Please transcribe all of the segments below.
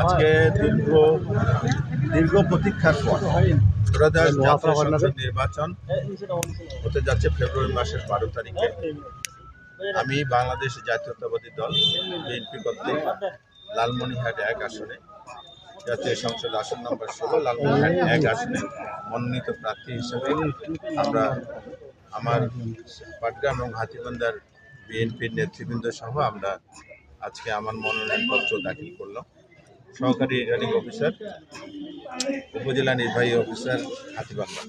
আজকে দীর্ঘ দীর্ঘ প্রতীক্ষার পর নির্বাচন হতে যাচ্ছে ফেব্রুয়ারি মাসের বারো তারিখে। আমি বাংলাদেশ জাতীয়তাবাদী দল বিএনপি কর্তৃক লালমনিরহাট এক আসনে জাতীয় সংসদ আসন নম্বর ষোলো লালমনিরহাট এক আসনে মনোনীত প্রার্থী হিসেবে আমরা আমার পাটগ্রাম এবং হাতিবান্ধার বিএনপির নেতৃবৃন্দ সহ আমরা আজকে আমার মনোনয়নপত্র দাখিল করলাম সহকারী রিটার্নিং অফিসার, উপজেলা নির্বাহী অফিসার হাতিবান্ধা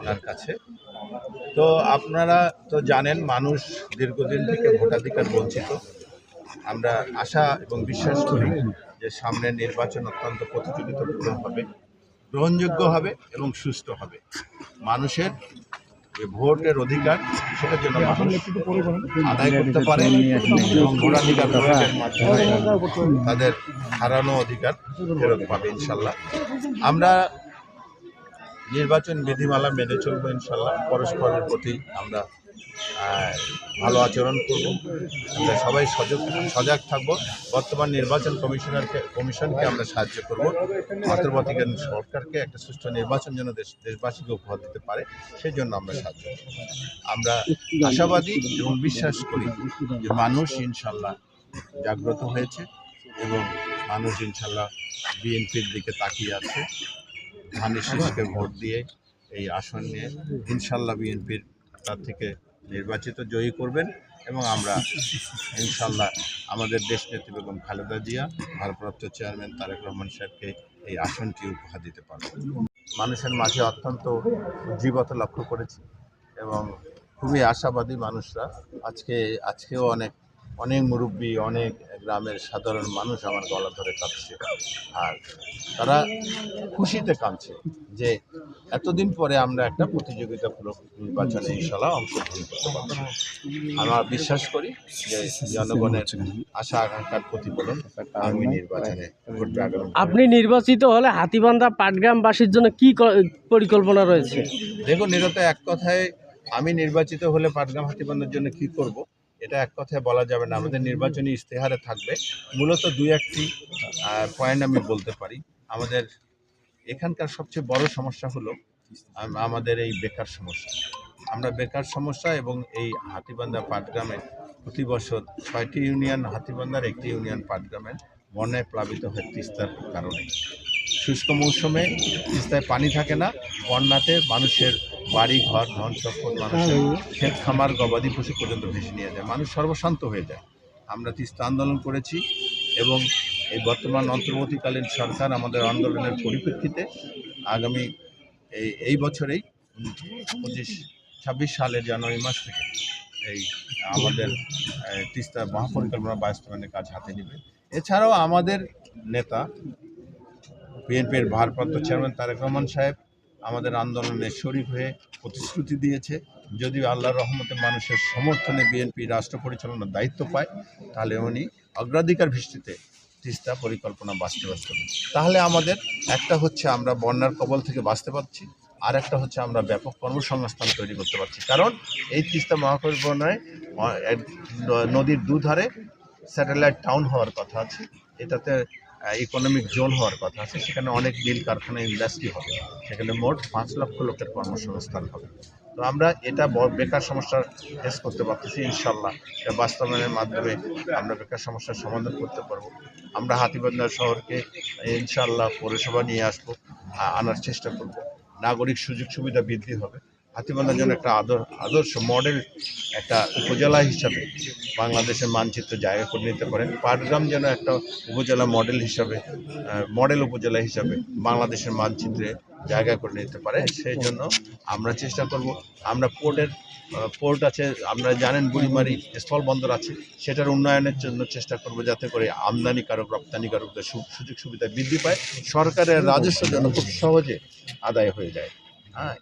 ওনার কাছে। তো আপনারা তো জানেন, মানুষ দীর্ঘদিন থেকে ভোটাধিকার বঞ্চিত। আমরা আশা এবং বিশ্বাস করি যে সামনের নির্বাচন অত্যন্ত প্রতিযোগিতাপূর্ণ হবে, গ্রহণযোগ্য হবে এবং সুস্থ হবে। মানুষের যে ভোটের অধিকার সেটার জন্য মানুষ আদায় করতে পারে এবং ভোটাধিকার প্রয়োগের মাধ্যমে তাদের হারানো অধিকার ফেরত পাবে ইনশাল্লাহ। আমরা নির্বাচন বিধিমালা মেনে চলবো ইনশাল্লাহ। পরস্পরের প্রতি আমরা ভালো আচরণ করব। আমরা সবাই সজাগ সজাগ থাকব। বর্তমান নির্বাচন কমিশনারকে, কমিশনকে আমরা সাহায্য করব। অন্তর্বর্তীকালীন সরকারকে একটা সুষ্ঠু নির্বাচন যেন দেশ, দেশবাসীকে উপহার দিতে পারে সেই জন্য আমরা সাহায্য করব। আমরা আশাবাদী এবং বিশ্বাস করি যে মানুষ ইনশাল্লাহ জাগ্রত হয়েছে এবং মানুষ ইনশাল্লাহ বিএনপির দিকে তাকিয়ে আছে। ধানের শীষকে ভোট দিয়ে এই আসন নিয়ে ইনশাল্লাহ বিএনপির তার থেকে নির্বাচিত জয়ী করবেন এবং আমরা ইনশাল্লাহ আমাদের দেশনেত্রী বেগম খালেদা জিয়া, ভারপ্রাপ্ত চেয়ারম্যান তারেক রহমান সাহেবকে এই আসনটি উপহার দিতে পারব মানুষের মাঝে অত্যন্ত উজ্জীবতা লক্ষ্য করেছি এবং খুবই আশাবাদী মানুষরা। আজকে, আজকেও অনেক অনেক মুরব্বী, অনেক গ্রামের সাধারণ মানুষ আমার গলা ধরে কাঁদছে আর তারা খুশিতে কাঁদছে যে এতদিন পরে আমরা একটা প্রতিযোগিতামূলক নির্বাচনে ইনশাল্লাহ অংশগ্রহণ করতে আমরা বিশ্বাস করি যে জনগণের আশা আকাঙ্ক্ষার প্রতিফলন আগামী নির্বাচনে আপনি নির্বাচিত হলে হাতিবান্ধা পাটগ্রামবাসীর জন্য কি পরিকল্পনা রয়েছে? দেখুন নিরত এক কথায় আমি নির্বাচিত হলে পাটগ্রাম হাতিবান্ধার জন্য কি করব এটা এক কথায় বলা যাবে না। আমাদের নির্বাচনী ইশতেহারে থাকবে। মূলত দুই একটি পয়েন্ট আমি বলতে পারি। আমাদের এখানকার সবচেয়ে বড় সমস্যা হলো আমাদের এই বেকার সমস্যা। আমরা বেকার সমস্যা এবং এই হাতিবান্ধা পাটগ্রামে প্রতি বছর ছয়টি ইউনিয়ন, হাতিবান্ধার একটি ইউনিয়ন পাটগ্রামের বন্যায় প্লাবিত হয় তিস্তার কারণে। শুষ্ক মৌসুমে তিস্তায় পানি থাকে না, বন্যাতে মানুষের বাড়ি, ঘর, ধন সম্পদ, মানুষের ক্ষেত, খামার, গবাদি পশু পর্যন্ত ভেসে নিয়ে যায়। মানুষ সর্বশান্ত হয়ে যায়। আমরা তিস্তা আন্দোলন করেছি এবং এই বর্তমান অন্তর্বর্তীকালীন সরকার আমাদের আন্দোলনের পরিপ্রেক্ষিতে আগামী এই এই বছরেই পঁচিশ, ছাব্বিশ সালের জানুয়ারি মাস থেকে এই আমাদের তিস্তা মহাপরিকল্পনা বাস্তবায়নের কাজ হাতে নেবে। এছাড়াও আমাদের নেতা, বিএনপির ভারপ্রাপ্ত চেয়ারম্যান তারেক রহমান সাহেব আমাদের আন্দোলনে শরিক হয়ে প্রতিশ্রুতি দিয়েছে, যদিও আল্লাহর রহমতে মানুষের সমর্থনে বিএনপি রাষ্ট্র পরিচালনার দায়িত্ব পায়, তাহলে উনি অগ্রাধিকার ভিত্তিতে তিস্তা পরিকল্পনা বাস্তবায়ন করবেন তাহলে আমাদের একটা হচ্ছে আমরা বন্যার কবল থেকে বাঁচতে পারছি, আর একটা হচ্ছে আমরা ব্যাপক কর্মসংস্থান তৈরি করতে পারছি। কারণ এই তিস্তা মহাপরিকল্পনায় নদীর দুধারে স্যাটেলাইট টাউন হওয়ার কথা আছে, এটাতে ইকোনমিক জোন হওয়ার কথা আছে, সেখানে অনেক মিল কারখানা ইন্ডাস্ট্রি হবে, সেখানে মোট পাঁচ লক্ষ লোকের কর্মসংস্থান হবে। তো আমরা এটা বেকার সমস্যার ফেস করতে পারতেছি, ইনশাল্লাহ। এটা বাস্তবায়নের মাধ্যমে আমরা বেকার সমস্যার সমাধান করতে পারব। আমরা হাতিবান্ধা শহরকে ইনশাল্লাহ পৌরসভা নিয়ে আসব আনার চেষ্টা করব। নাগরিক সুযোগ সুবিধা বৃদ্ধি হবে। হাতিবান্ধার জন্য একটা আদর, আদর্শ মডেল একটা উপজেলা হিসাবে বাংলাদেশের মানচিত্র জায়গা করে নিতে পারেন। পাটগ্রাম যেন একটা উপজেলা মডেল হিসাবে মডেল উপজেলা হিসাবে বাংলাদেশের মানচিত্রে জায়গা করে নিতে পারে, সেই জন্য আমরা চেষ্টা করব। আমরা পোর্টের পোর্ট আছে, আমরা জানেন বুড়িমারি স্থল বন্দর আছে, সেটার উন্নয়নের জন্য চেষ্টা করব যাতে করে আমদানিকারক রপ্তানিকারকদের সুযোগ সুবিধা বৃদ্ধি পায়। সরকারের রাজস্ব যেন খুব সহজে আদায় হয়ে যায়। হ্যাঁ